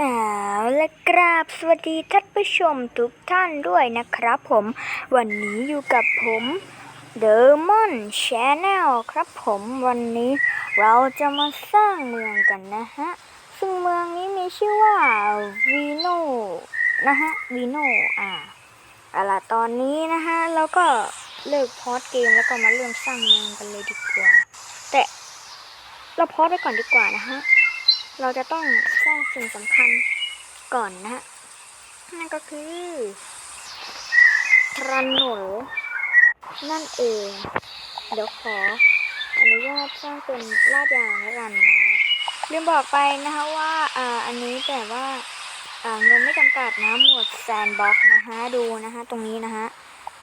เอาละกราบสวัสดีท่านผู้ชมทุกท่านด้วยนะครับผม วันนี้อยู่กับผมเดอมอนชแนลครับผมวันนี้เราจะมาสร้างเมืองกันนะฮะ ซึ่งเมืองนี้มีชื่อว่าวีโนนะฮะวีโนอ่าเอาล่ะตอนนี้นะฮะเราก็เลิกพอดเกมแล้วก็มาเริ่มสร้างเมืองกันเลยดีกว่า แต่เราพอดไปก่อนดีกว่านะฮะ เราจะต้องสร้างสิ่งสำคัญก่อนนะฮะ นั่นก็คือถนหนนั่นเอง เดี๋ยวขออนุญาตสร้างเป็นลาดยางแล้วกันนะลืมบอกไปนะคะว่าอ่าอันนี้แต่ว่าอ่าเงินไม่จำกัดนะหมวดแซนบ็อกนะคะดูนะคะตรงนี้นะคะ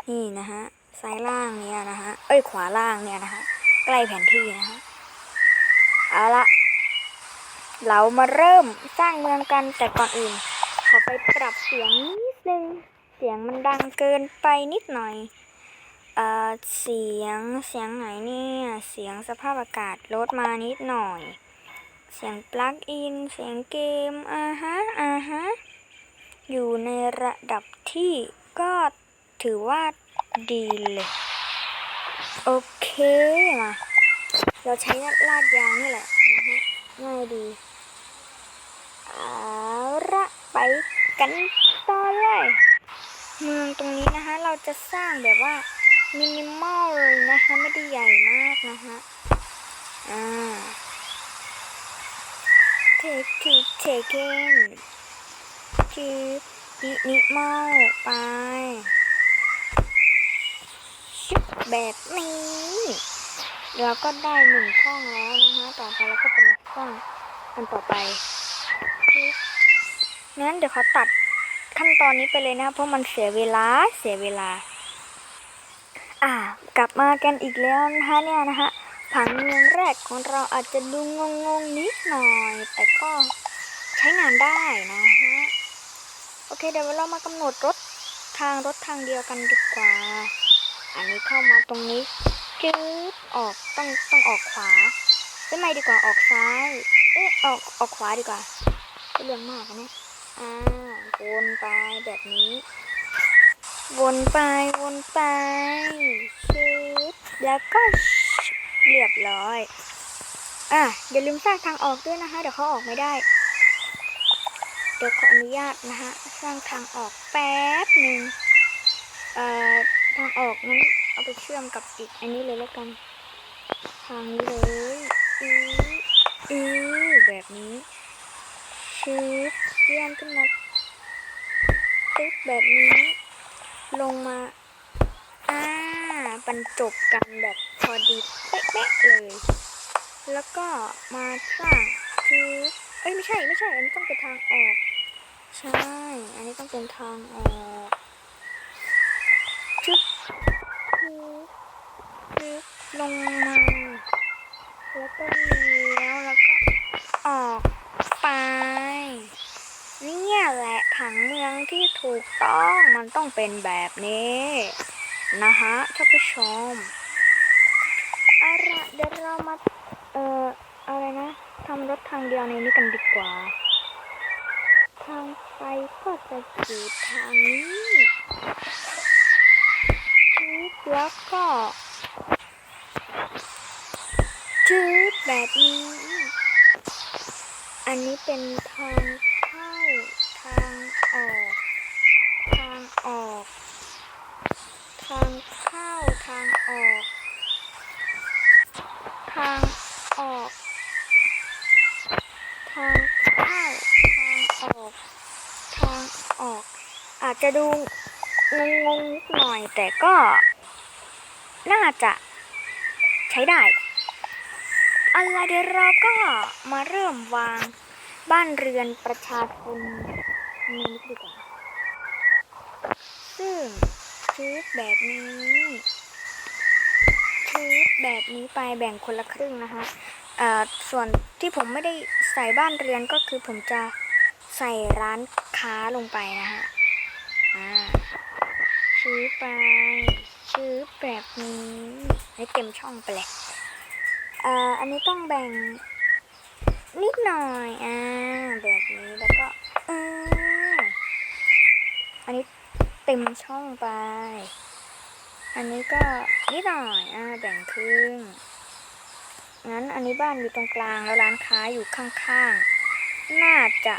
นี่นะคะซ้ายล่างเนี่ยนะคะเอ้ยขวาล่างเนี่ยนะคะใกล้แผนที่นะคะเอาละ เรามาเริ่มสร้างเมืองกันแต่ก่อนอื่น ขอไปปรับเสียงนิดนึง เสียงมันดังเกินไปนิดหน่อย เอ่อ เสียงเสียงไหนเนี่ย เสียงสภาพอากาศลดมานิดหน่อย เสียงปลั๊กอิน เสียงเกมอ่าฮะอ่าฮะ อยู่ในระดับที่ก็ถือว่าดีเลย โอเคมา เราใช้ลาดยางนี่แหละนะฮะง่ายดี เอาละไป กันต่อเลย เมืองตรงนี้นะคะเราจะสร้างแบบว่ามินิมอลเลยนะคะไม่ได้ใหญ่มากนะคะอ่าเทคทีเทเกนคือมินิมอลไปชุบแบบนี้ เราก็ได้หนึ่งช่องแล้วนะคะ ต่อไปเราก็จะมาสร้างอันต่อไป งั้นเดี๋ยวขอตัดขั้นตอนนี้ไปเลยนะ เพราะมันเสียเวลาเสียเวลา อ่ากลับมากันอีกแล้วนะคะเนี่ยนะคะผังเมืองแรกของเราอาจจะดูงงงๆนิดหน่อย แต่ก็ใช้งานได้นะฮะโอเคเดี๋ยวเรามากำหนดรถทางรถทางเดียวกันดีกว่า อันนี้เข้ามาตรงนี้จืดออกต้องต้องออกขวาไม่ไม่ดีกว่าออกซ้าย เอ๊ะออกออกขวาดีกว่าเรื่องมากนะเนี่ย อ่าวนไปแบบนี้ วนไปวนไปชิดแล้วก็เรียบร้อย อะอย่าลืมสร้างทางออกด้วยนะคะ เดี๋ยวเขาออกไม่ได้ เดี๋ยวขออนุญาตนะคะสร้างทางออกแป๊บหนึ่งเอ่อทางออกนั้นเอาไปเชื่อมกับอีกอันนี้เลยแล้วกัน ทางนี้เลยอืออือแบบนี้ ชืบเลื่อนขึ้นมาตึ๊บแบบนี้ ลงมา อ่าบรรจบกันแบบพอดีเป๊ะเลย แล้วก็มาสร้างชืบเอ้ยไม่ใช่ไม่ใช่ อันนี้ต้องเป็นทางออก ใช่ อันนี้ต้องเป็นทางออกชึบชืบชืบลงมา แล้วก็เลี้ยวแล้วก็ออกไป เนี่ยแหละผัง เมืองที่ถูกต้องมันต้องเป็นแบบนี้นะคะท่านผู้ชมอาละเดี๋ยวเรามาเอ่ออะไรนะทำรถทางเดียวในนี้กันดีกว่า ทางไปก็จะอยู่ทางนี้ชืบแล้วก็ชืบแบบนี้ อันนี้เป็นทางเข้า ทางออก ทางออก ทางเข้า ทางออก ทางออก ทางเข้า ทางออก ทางออก อาจจะดูงงๆนิดหน่อยแต่ก็ น่าจะใช้ได้อาล่ะเดี๋ยวเราก็มาเริ่มวางบ้านเรือนประชาชนนี้ดีกว่าซึ่งชืบแบบนี้ชืบแบบนี้ไปแบ่งคนละครึ่งนะคะส่วนที่ผมไม่ได้ใส่บ้านเรือนก็คือผมจะใส่ร้านค้าลงไปนะคะ ซื้อไปซื้อแบบนี้ให้เต็มช่องไปเลยอ่าอันนี้ต้องแบ่งนิดหน่อยอ่าแบบนี้แล้วก็อ่าอันนี้เต็มช่องไป อันนี้ก็นิดหน่อยอ่าแบ่งครึ่งงั้นอันนี้บ้านอยู่ตรงกลางแล้วร้านค้าอยู่ข้างๆ น่าจะ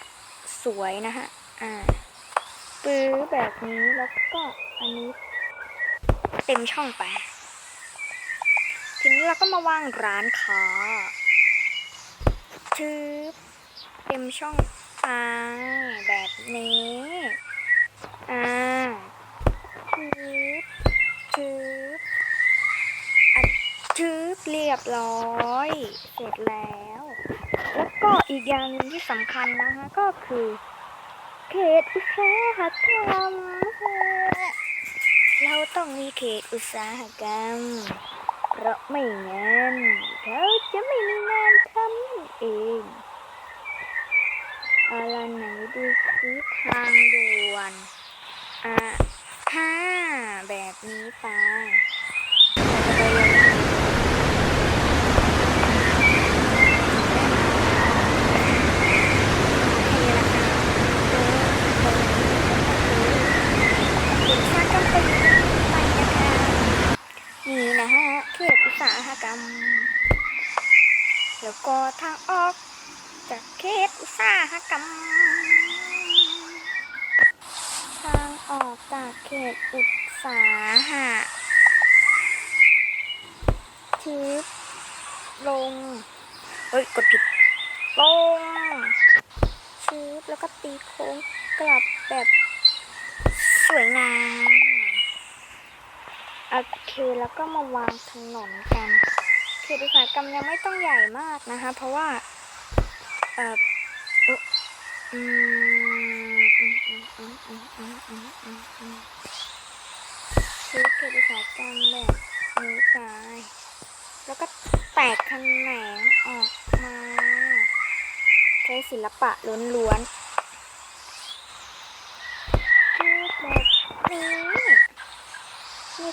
สวยนะฮะ อ่า ปื้อแบบนี้แล้วก็อันนี้ เต็มช่องไป ทีนี้เราก็มาวางร้านค้าชืบเต็มช่องไปแบบนี้อ่าชืบชืบอัดชืบเรียบร้อย เสร็จแล้ว แล้วก็อีกอย่างหนึ่งที่สำคัญนะฮะก็คือ เขตอุตสาหกรรม เราต้องมีเขตอุตสาหกรรม เพราะไม่งั้นเขาจะไม่มีงานทำเองอะไรไหนดูซิทางด่วนอะห้าแบบนี้ไปเราจะไปยังไงโอเคละค่ะเออตรงนี้ก็คืออุตสาหกรรมไปไป นี่นะฮะเขตอุตสาหกรรม แล้วก็ทางออกจากเขตอุตสาหกรรม ทางออกจากเขตอุตสาหะชืบลง เฮ้ย กดผิด ลงชืบแล้วก็ตีโค้งกลับแบบ คแล้วก็มาวางถนนกันเขตอุตสาหกรรมยังไม่ต้องใหญ่มากนะคะ เพราะว่าเอออืมซื้อเขตอุตสาหกรรมแบบนี้ไปแล้วก็แตกแขนงออกมา ใช้ศิลปะล้วนๆแบบนี้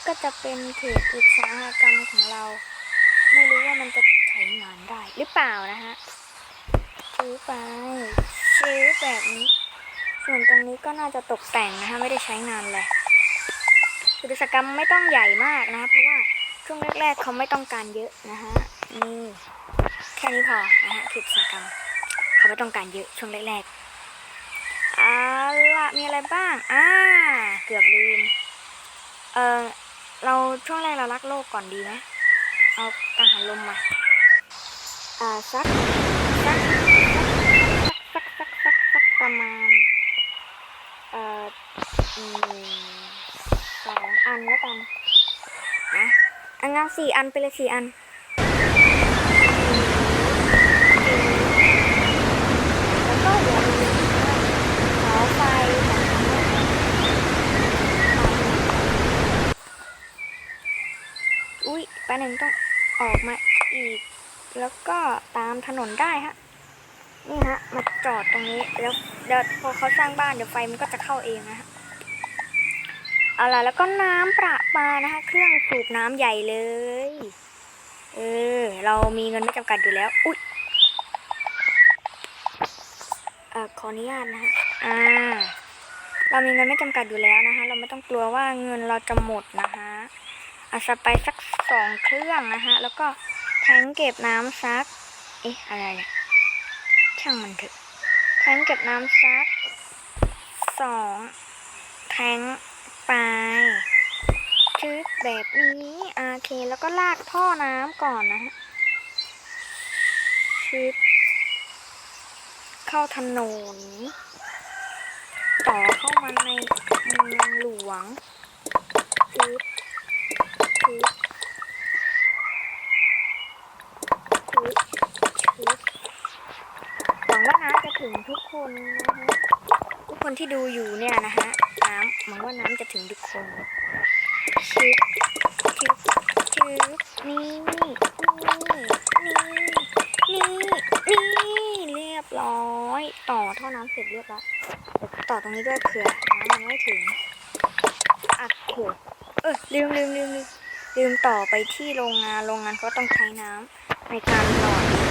ก็จะเป็นเขตอุตสาหกรรมของเรา ไม่รู้ว่ามันจะใช้งานได้หรือเปล่านะฮะซื้อไปซื้อแบบนี้ ส่วนตรงนี้ก็น่าจะตกแต่งนะคะไม่ได้ใช้งานเลยอุตสาหกรรมไม่ต้องใหญ่มากนะคะเพราะว่าช่วงแรกๆเขาไม่ต้องการเยอะนะฮะนี่แค่นี้พอนะฮะคืออุตสาหกรรมเขาไม่ต้องการเยอะช่วงแรกๆเอาละมีอะไรบ้างอ่าเกือบลืมเอ่อ เราช่วงแรกเรารักโลกก่อนดีไหมเอากังหันลมมา อ่าสักสักสักสักสักสักสักประมาณเอ่อหนึ่งสองอันแล้วกันนะอันงั้นสี่อันไปเลยสี่อัน แล้วก็อย่าลืมเสาไฟสำคัญมาก อุ้ย แป๊บหนึงต้องออกมาอีก แล้วก็ตามถนนได้ฮะ นี่ฮะ มาจอดตรงนี้ แล้วเดี๋ยวพอเขาสร้างบ้านเดี๋ยวไฟมันก็จะเข้าเองนะฮะ เอาล่ะ แล้วก็น้ำประปานะคะ เครื่องสูบน้ำใหญ่เลย เออ เรามีเงินไม่จำกัดอยู่แล้ว อุ้ยเอ่อขออนุญาตนะฮะ อ่า เรามีเงินไม่จำกัดอยู่แล้วนะคะ เราไม่ต้องกลัวว่าเงินเราจะหมดนะคะเอาสไปสัก สองเครื่องนะคะแล้วก็แทงเก็บน้ำซัก เอ๊ะ อะไรเนี่ย ช่างมันเถอะแทงเก็บน้ำซักสองแทงไปชึดแบบนี้โอเค แล้วก็ลากท่อน้ำก่อนนะฮะชึดเข้าถนน ต่อเข้ามาในเมืองหลวงชึดชึดชึดชึดหวังว่าน้ำจะถึงทุกคนนะฮะ ทุก คนที่ดูอยู่เนี่ยนะฮะน้ำหวังว่าน้ำจะถึงทุกคนชิบชิบชิบนี่นี่นี่นี่นี่เรียบร้อย ต่อท่อน้ำเสร็จเรียบร้อยต่อตรงนี้ด้วยเผื่อน้ำยังไม่ถึงอะโหเออลืมลืมลืมลืมลืมต่อไปที่โรงงานโรงงานเขาต้องใช้น้ำในการหล่อ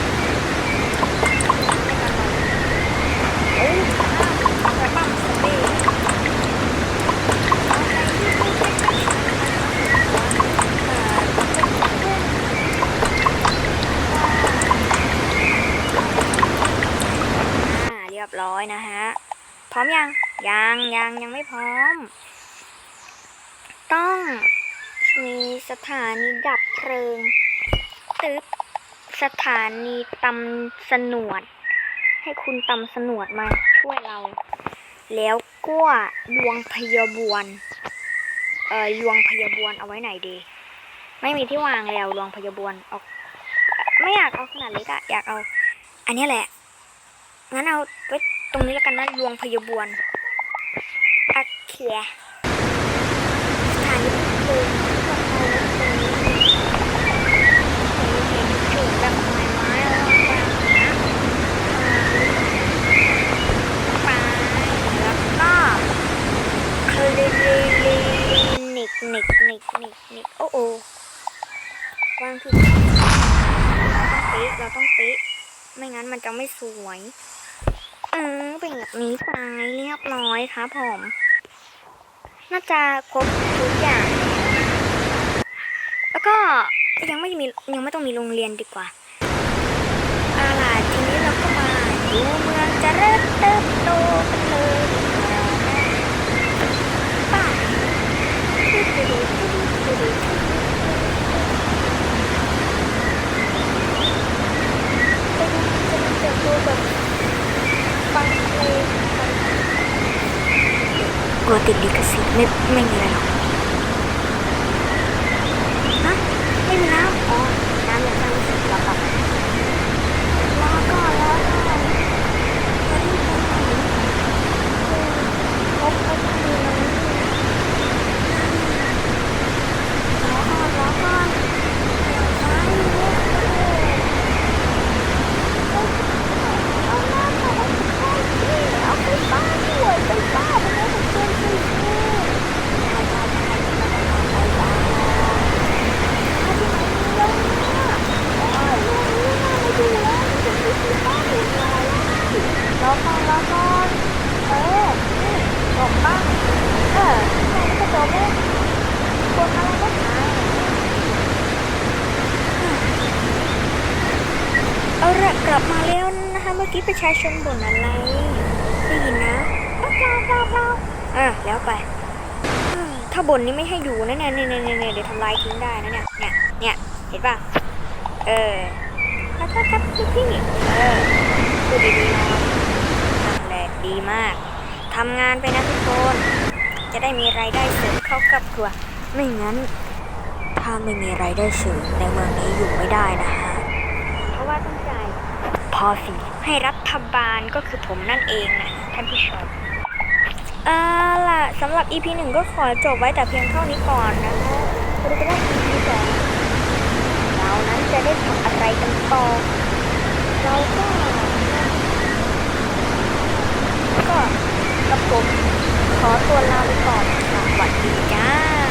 ร้อยนะฮะ พร้อมยัง ยังยังยังไม่พร้อม ต้องมีสถานีดับเพลิงตึ๊บสถานีตำสนวด ให้คุณตำสนวดมาช่วยเรา แล้วก็ลวงพยาบวนเอ่อลวงพยาบวนเอาไว้ไหนดี ไม่มีที่วางแล้วลวงพยาบวนเอาไม่อยากเอาขนาดเล็กอะอยากเอา อันนี้แหละ งั้นเอาไว้ตรงนี้แล้วกันนะลวงพยาบวนโอเคสถานีเพลิงก็เอาไว้ตรงนี้ผมเห็นเห็นแบบไม้ไม้แล้ววางนะไปแล้วก็คลิลินิกนิกนิกนิกโอ้โอวางผิดเราต้องเป๊ะเราต้องเป๊ะไม่งั้นมันจะไม่สวย เออเป็นแบบนี้ไปเรียบร้อยครับผม น่าจะครบทุกอย่าง แล้วก็ยังไม่มียังไม่ต้องมีโรงเรียนดีกว่าอาล่ะทีนี้เราก็มาดูเมืองจะเริ่มเติบโตกันเลยป่ะไป้าไปดูเจะเริ่มเติบโตแบบฟังเพลง กลัวติดลิขสิทธิ์ไม่ไม่มีอะไรหรอก ฮะไม่มีน้ำอ๋อ น้ำยังไม่รู้สึกรอก่อนรอก่อนรอก่อนจะรีบไปไหนพบก็ต้องมีน้ำรอก่อนรอก่อนเดี๋ยวซ้ายมือเอาน้ำมาเอาไฟสิเอาไฟฟ้าด้วยไฟฟ้าเป็นเรื่องของคนสิใช่ใช่ใช่ไม่ต้องเอาไฟฟ้า รอก่อนรอก่อนเออนี่จบบ้างเออแค่นี้ก็จบแล้วคนอะไรก็หายเอาละกลับมาแล้วนะคะ เมื่อกี้ประ ชาชนบ่นอะไรได้ยินนะเปล่าเปล่าเปล่าอะแล้วไป ถ้าบ่นนี้ไม่ให้อยู่นะเนี่ยเนี่ยเนี่ยเนี่ยเดี๋ยวทำลายทิ้งได้นะเนี่ยเนี่ยเนี่ยเห็นป่ะเออขอโทษครับพี่พี่เออพูดดีๆน่อยนั่นแหละดีมากทำงานไปนะทุกคนจะได้มีรายได้เสริมเข้ากับครัว ไม่งั้น ถ้าไม่มีรายได้เสริมในเมืองนี้อยู่ไม่ได้นะฮะ สี ให้รัฐบาลก็คือผมนั่นเองนะท่านผู้ชมเอาล่ะสำหรับ EP 1 ก็ขอจบไว้แต่เพียงเท่านี้ก่อนนะคะเราจะไนว่า EP 2เรานั้นจะได้ทำอะไรกันต่อเราก็ก็กับผมขอตัวลาไปก่อนสวัสดีจ้า